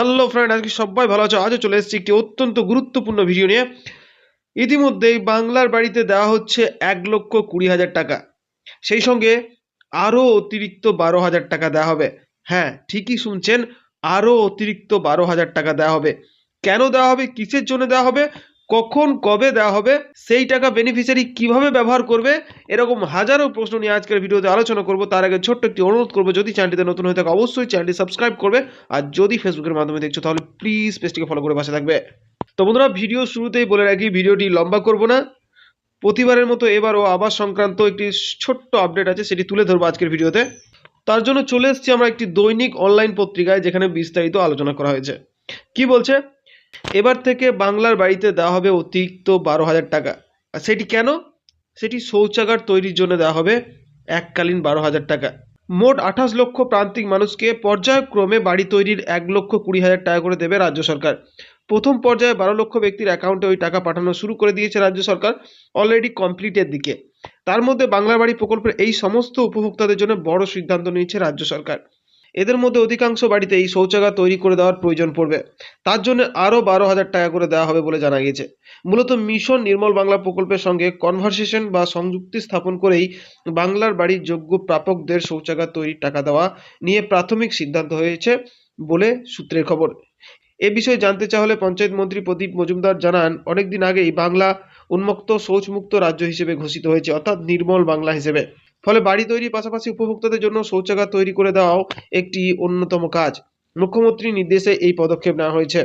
Hello friend আজকে সবাই ভালো আছো? আজও চলে এসেছি একটি অত্যন্ত গুরুত্বপূর্ণ ভিডিও নিয়ে। ইতিমধ্যেই বাংলার বাড়িতে দেওয়া হচ্ছে এক লক্ষ কুড়ি হাজার টাকা। সেই সঙ্গে আরও অতিরিক্ত বারো হাজার টাকা দেওয়া হবে। হ্যাঁ ঠিকই শুনছেন, আরও অতিরিক্ত বারো হাজার টাকা দেওয়া হবে। কেন দেওয়া হবে? কিসের জন্য দেওয়া হবে? কখন কবে দেওয়া হবে, সেই টাকা বেনিফিশিয়ারি কীভাবে ব্যবহার করবে, এরকম হাজারো প্রশ্ন নিয়ে আজকের ভিডিওতে আলোচনা করব। তার আগে ছোট্ট একটি অনুরোধ করব, যদি চ্যানেলটিতে নতুন হয়ে থাকে, অবশ্যই চ্যানেলটি সাবস্ক্রাইব করবে। আর যদি ফেসবুকের মাধ্যমে দেখছ, তাহলে প্লিজ পেজটিকে ফলো করে পাশে থাকবে। তো বন্ধুরা ভিডিও শুরুতেই বলে রাখি ভিডিওটি লম্বা করব না। প্রতিবারের মতো এবারও আবাস সংক্রান্ত একটি ছোট্ট আপডেট আছে, সেটি তুলে ধরবো আজকের ভিডিওতে। তার জন্য চলে এসেছি আমরা একটি দৈনিক অনলাইন পত্রিকায়, যেখানে বিস্তারিত আলোচনা করা হয়েছে। কি বলছে? এবার থেকে বাংলার বাড়িতে দেওয়া হবে অতিরিক্ত বারো হাজার টাকা। আর সেটি কেন? সেটি শৌচাগার তৈরির জন্য দেওয়া হবে এককালীন বারো হাজার টাকা। মোট আঠাশ লক্ষ প্রান্তিক মানুষকে পর্যায়ক্রমে বাড়ি তৈরির এক লক্ষ কুড়ি হাজার টাকা করে দেবে রাজ্য সরকার। প্রথম পর্যায়ে বারো লক্ষ ব্যক্তির অ্যাকাউন্টে ওই টাকা পাঠানো শুরু করে দিয়েছে রাজ্য সরকার অলরেডি কমপ্লিটের দিকে। তার মধ্যে বাংলা বাড়ি প্রকল্পের এই সমস্ত উপভোক্তাদের জন্য বড় সিদ্ধান্ত নিয়েছে রাজ্য সরকার। এদের মধ্যে অধিকাংশ বাড়িতে এই শৌচাগার তৈরি করে দেওয়ার প্রয়োজন পড়বে। তার জন্য আরও বারো হাজার টাকা করে দেওয়া হবে বলে জানা গিয়েছে। মূলত মিশন নির্মল বাংলা প্রকল্পের সঙ্গে কনভারসেশন বা সংযুক্তি স্থাপন করেই বাংলার বাড়ির যোগ্য প্রাপকদের শৌচাগার তৈরির টাকা দেওয়া নিয়ে প্রাথমিক সিদ্ধান্ত হয়েছে বলে সূত্রের খবর। এ বিষয়ে জানতে চাওয়া হলে পঞ্চায়েত মন্ত্রী প্রদীপ মজুমদার জানান, অনেকদিন আগেই বাংলা উন্মুক্ত, শৌচমুক্ত রাজ্য হিসেবে ঘোষিত হয়েছে, অর্থাৎ নির্মল বাংলা হিসেবে। ফলে বাড়ি তৈরির পাশাপাশি উপভোক্তাদের জন্য শৌচাগার তৈরি করে দেওয়াও একটি অন্যতম কাজ। মুখ্যমন্ত্রীর নির্দেশে এই পদক্ষেপ নেওয়া হয়েছে।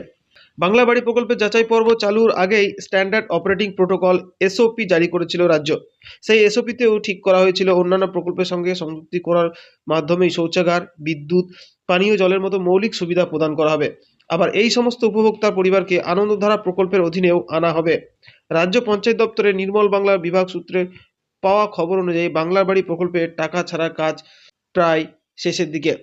বাংলা বাড়ি প্রকল্পের যাচাই পর্ব চালুর আগেই স্ট্যান্ডার্ড অপারেটিং প্রোটোকল এসওপি জারি করেছিল রাজ্য। সেই এসওপিতেও ঠিক করা হয়েছিল অন্যান্য প্রকল্পের সঙ্গে সংযুক্তি করার মাধ্যমেই শৌচাগার, বিদ্যুৎ, পানীয় জলের মতো মৌলিক সুবিধা প্রদান করা হবে। আবার এই সমস্ত উপভোক্তার পরিবারকে আনন্দধারা প্রকল্পের অধীনেও আনা হবে। রাজ্য পঞ্চায়েত দপ্তরের নির্মল বাংলা বিভাগ সূত্রে পাওয়া খবর অনুযায়ী বাংলার বাড়ি প্রকল্পের টাকা ছাড়া কাজ প্রায় শেষের দিকে।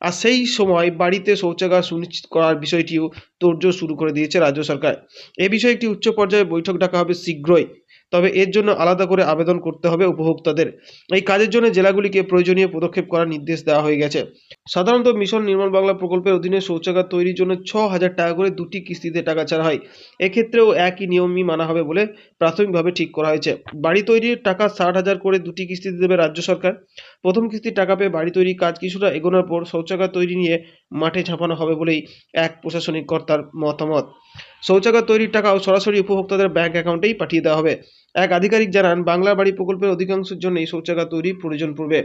আর সেই সময় বাড়িতে শৌচাগার সুনিশ্চিত করার বিষয়টিও তোড়জোড় শুরু করে দিয়েছে রাজ্য সরকার। এ বিষয়ে একটি উচ্চ পর্যায়ে বৈঠক ডাকা হবে শীঘ্রই। তবে এর জন্য আলাদা করে আবেদন করতে হবে উপভোক্তাদের। এই কাজের জন্য জেলাগুলিকে প্রয়োজনীয় পদক্ষেপ করার নির্দেশ দেওয়া হয়ে গেছে। সাধারণত মিশন নির্মল বাংলা প্রকল্পের অধীনে শৌচাগার তৈরির জন্য ছ হাজার টাকা করে দুটি কিস্তিতে টাকা ছাড়া হয়। এক্ষেত্রেও একই নিয়মই মানা হবে বলে প্রাথমিকভাবে ঠিক করা হয়েছে। বাড়ি তৈরির টাকা ষাট হাজার করে দুটি কিস্তিতে দেবে রাজ্য সরকার। প্রথম কিস্তির টাকা পেয়ে বাড়ি তৈরির কাজ কিছুটা এগোনোর পর শৌচাগার তৈরি নিয়ে মাঠে ঝাঁপানো হবে বলেই এক প্রশাসনিক কর্তার মতামত। শৌচাগার তৈরির টাকাও সরাসরি উপভোক্তাদের ব্যাংক অ্যাকাউন্টেই পাঠিয়ে দেওয়া হবে। এক আধিকারিক জানান বাংলা বাড়ি প্রকল্পের অধিকাংশের জন্যই শৌচাগার তৈরির প্রয়োজন পড়বে।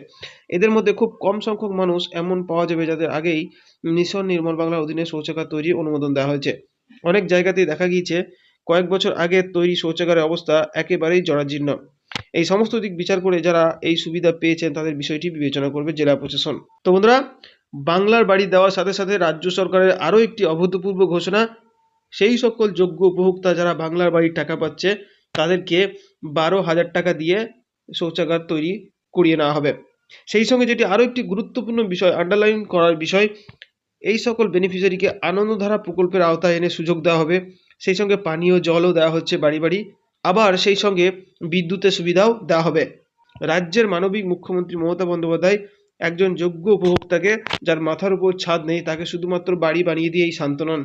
এদের মধ্যে খুব কম সংখ্যক মানুষ এমন পাওয়া যাবে যাদের আগেই মিশন নির্মল বাংলার অধীনে শৌচাগার তৈরির অনুমোদন দেওয়া হয়েছে। অনেক জায়গাতেই দেখা গিয়েছে, কয়েক বছর আগে তৈরি শৌচাগারের অবস্থা একেবারেই জরাজীর্ণ। এই সমস্ত দিক বিচার করে যারা এই সুবিধা পেয়েছেন তাদের বিষয়টি বিবেচনা করবে জেলা প্রশাসন। তো বন্ধুরা, বাংলার বাড়ি দেওয়ার সাথে সাথে রাজ্য সরকারের আরও একটি অভূতপূর্ব ঘোষণা সেই সকল যোগ্য উপভোক্তা যারা বাংলার বাড়ির টাকা পাচ্ছে, তাদেরকে বারো হাজার টাকা দিয়ে শৌচাগার তৈরি করিয়ে নেওয়া হবে। সেই সঙ্গে যেটি আরও একটি গুরুত্বপূর্ণ বিষয় আন্ডারলাইন করার বিষয়, এই সকল বেনিফিশিয়ারিকে আনন্দধারা প্রকল্পের আওতায় এনে সুযোগ দেওয়া হবে। সেই সঙ্গে পানীয় জলও দেওয়া হচ্ছে বাড়ি বাড়ি। আবার সেই সঙ্গে বিদ্যুতের সুবিধাও দেওয়া হবে। রাজ্যের মানবিক মুখ্যমন্ত্রী মমতা বন্দ্যোপাধ্যায় একজন যোগ্য উপভোক্তাকে, যার মাথার উপর ছাদ নেই, তাকে শুধুমাত্র বাড়ি বানিয়ে শান্ত নন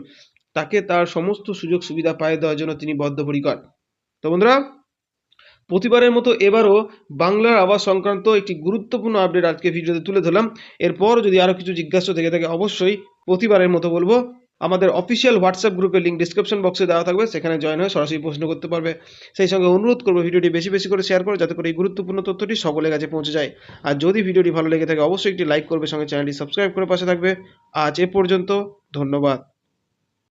তাকে তার সমস্ত সুযোগ সুবিধা পায়ে দেওয়ার জন্য তিনি বদ্ধপরিকর। তো বন্ধুরা, প্রতিবারের মতো এবারও বাংলার আবাস সংক্রান্ত একটি গুরুত্বপূর্ণ আপডেট আজকে ভিডিওতে তুলে ধরলাম। এরপর যদি আরও কিছু জিজ্ঞাসা থেকে থাকে, অবশ্যই প্রতিবারের মতো বলব, আমাদের অফিসিয়াল হোয়াটসঅ্যাপ গ্রুপের লিঙ্ক ডিসক্রিপশন বক্সে দেওয়া থাকবে, সেখানে জয়েন হয়ে সরাসরি প্রশ্ন করতে পারবে। সেই সঙ্গে অনুরোধ করব ভিডিওটি বেশি বেশি করে শেয়ার করো, যাতে করে এই গুরুত্বপূর্ণ তথ্যটি সকলের কাছে পৌঁছে যায়। আর যদি ভিডিওটি ভালো লেগে থাকে, অবশ্যই একটি লাইক করবে, সঙ্গে চ্যানেলটি সাবস্ক্রাইব করে পাশে থাকবে। আজ এ পর্যন্ত, ধন্যবাদ।